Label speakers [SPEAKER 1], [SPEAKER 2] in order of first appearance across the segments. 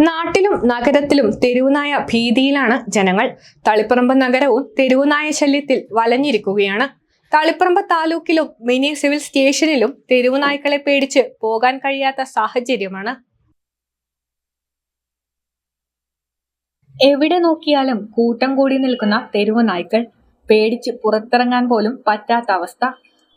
[SPEAKER 1] നാട്ടിലും നഗരത്തിലും തെരുവുനായ ഭീതിയിലാണ് ജനങ്ങൾ. തളിപ്പറമ്പ് നഗരവും തെരുവുനായ ശല്യത്തിൽ വലഞ്ഞിരിക്കുകയാണ്. തളിപ്പറമ്പ് താലൂക്കിലും മിനി സിവിൽ സ്റ്റേഷനിലും തെരുവുനായ്ക്കളെ പേടിച്ച് പോകാൻ കഴിയാത്ത സാഹചര്യമാണ്. എവിടെ നോക്കിയാലും കൂട്ടം കൂടി നിൽക്കുന്ന തെരുവുനായ്ക്കൾ. പേടിച്ച് പുറത്തിറങ്ങാൻ പോലും പറ്റാത്ത അവസ്ഥ.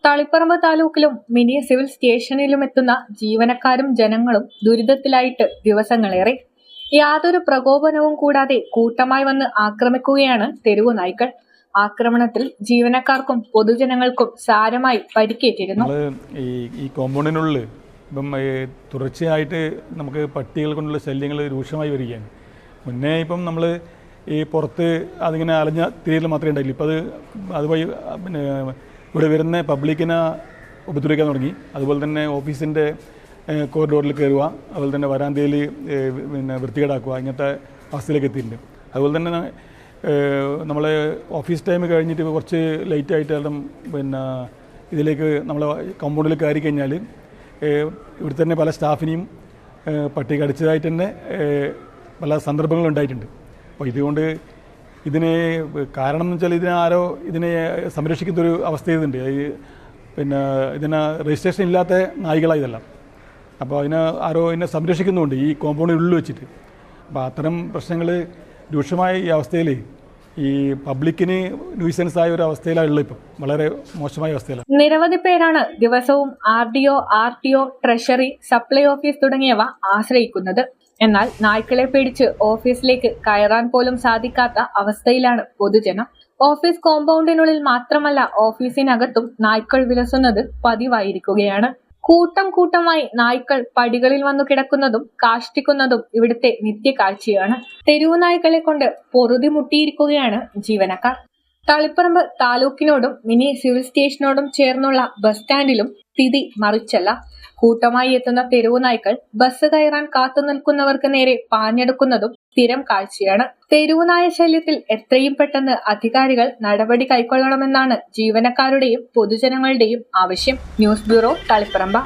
[SPEAKER 1] തളിപ്പറമ്പ് താലൂക്കിലും മിനി സിവിൽ സ്റ്റേഷനിലും എത്തുന്ന ജീവനക്കാരും ജനങ്ങളും ദുരിതത്തിലായിട്ട് ദിവസങ്ങളേറെ യാതൊരു പ്രകോപനവും കൂടാതെ കൂട്ടമായി വന്ന് ആക്രമിക്കുകയാണ് തെരുവു നായ്ക്കൾ. ആക്രമണത്തിൽ ജീവനക്കാർക്കും പൊതുജനങ്ങൾക്കും സാരമായി പരിക്കേറ്റിരുന്നു.
[SPEAKER 2] ഈ കോമ്പൗണ്ടിനുള്ളിൽ ഇപ്പം തുടർച്ചയായിട്ട് നമുക്ക് പട്ടികൾ കൊണ്ടുള്ള ശല്യങ്ങൾ രൂക്ഷമായി വരികയാണ്. മുന്നേ ഇപ്പം നമ്മൾ ഈ പുറത്ത് അതിങ്ങനെ അലഞ്ഞ തിരിയൽ മാത്രമേ ഉണ്ടായില്ല. ഇപ്പം അത് അതുവഴി പിന്നെ ഇവിടെ വരുന്ന പബ്ലിക്കിനെ ഉപദ്രവിക്കാൻ തുടങ്ങി. അതുപോലെ തന്നെ ഓഫീസിന്റെ കോറിഡോറിൽ കയറുക അതുപോലെ തന്നെ വരാന്തയിൽ പിന്നെ വൃത്തികേടാക്കുക ഇങ്ങനത്തെ അവസ്ഥയിലേക്ക് എത്തിയിട്ടുണ്ട്. അതുപോലെ തന്നെ നമ്മൾ ഓഫീസ് ടൈം കഴിഞ്ഞിട്ട് കുറച്ച് ലേറ്റ് ആയിട്ടെല്ലാം പിന്നെ ഇതിലേക്ക് നമ്മൾ കമ്പൗണ്ടിൽ കയറി കഴിഞ്ഞാൽ ഇവിടെ തന്നെ പല സ്റ്റാഫിനെയും പട്ടിക അടിച്ചതായിട്ട് തന്നെ പല സന്ദർഭങ്ങളുണ്ടായിട്ടുണ്ട് അപ്പോൾ ഇതുകൊണ്ട് ഇതിനെ കാരണം എന്ന് വെച്ചാൽ ഇതിനെ ആരോ ഇതിനെ സംരക്ഷിക്കുന്ന ഒരു അവസ്ഥ ഇതുണ്ട്. പിന്നെ ഇതിന് രജിസ്ട്രേഷൻ ഇല്ലാത്ത നായികളാണ് ഇതെല്ലാം അപ്പോൾ അതിനെ ആരോ എന്നെ സംരക്ഷിക്കുന്നുണ്ട് ഈ കോമ്പൗണ്ടിനുള്ളിൽ വെച്ചിട്ട്. അപ്പോൾ അത്തരം പ്രശ്നങ്ങൾ രൂക്ഷമായ ഈ അവസ്ഥയിൽ ഈ പബ്ലിക്കിന് ന്യൂസൻസ് ആയ ഒരു അവസ്ഥയിലാണുള്ളത് ഇപ്പം. വളരെ മോശമായ അവസ്ഥയിലാണ്.
[SPEAKER 1] നിരവധി പേരാണ് ദിവസവും R D O R T O treasury supply office തുടങ്ങിയവ ആശ്രയിക്കുന്നത്. എന്നാൽ നായ്ക്കളെ പേടിച്ച് ഓഫീസിലേക്ക് കയറാൻ പോലും സാധിക്കാത്ത അവസ്ഥയിലാണ് പൊതുജനം. ഓഫീസ് കോമ്പൗണ്ടിനുള്ളിൽ മാത്രമല്ല ഓഫീസിനകത്തും നായ്ക്കൾ വിലസുന്നത് പതിവായിരിക്കുകയാണ്. കൂട്ടം കൂട്ടമായി നായ്ക്കൾ പടികളിൽ വന്നു കിടക്കുന്നതും കാഷ്ടിക്കുന്നതും ഇവിടുത്തെ നിത്യകാഴ്ചയാണ്. തെരുവു നായ്ക്കളെ കൊണ്ട് പൊറുതി മുട്ടിയിരിക്കുകയാണ് ജീവനക്കാർ. തളിപ്പറമ്പ് താലൂക്കിനോടും മിനി സിവിൽ സ്റ്റേഷനോടും ചേർന്നുള്ള ബസ് സ്റ്റാൻഡിലും സ്ഥിതി മറിച്ചല്ല. കൂട്ടമായി എത്തുന്ന തെരുവു നായ്ക്കൾ ബസ് കയറാൻ കാത്തു നിൽക്കുന്നവർക്ക് നേരെ പാഞ്ഞെടുക്കുന്നതും സ്ഥിരം കാഴ്ചയാണ്. തെരുവുനായ ശല്യത്തിൽ എത്രയും പെട്ടെന്ന് അധികാരികൾ നടപടി കൈക്കൊള്ളണമെന്നാണ് ജീവനക്കാരുടെയും പൊതുജനങ്ങളുടെയും ആവശ്യം. News bureau Taliparamba.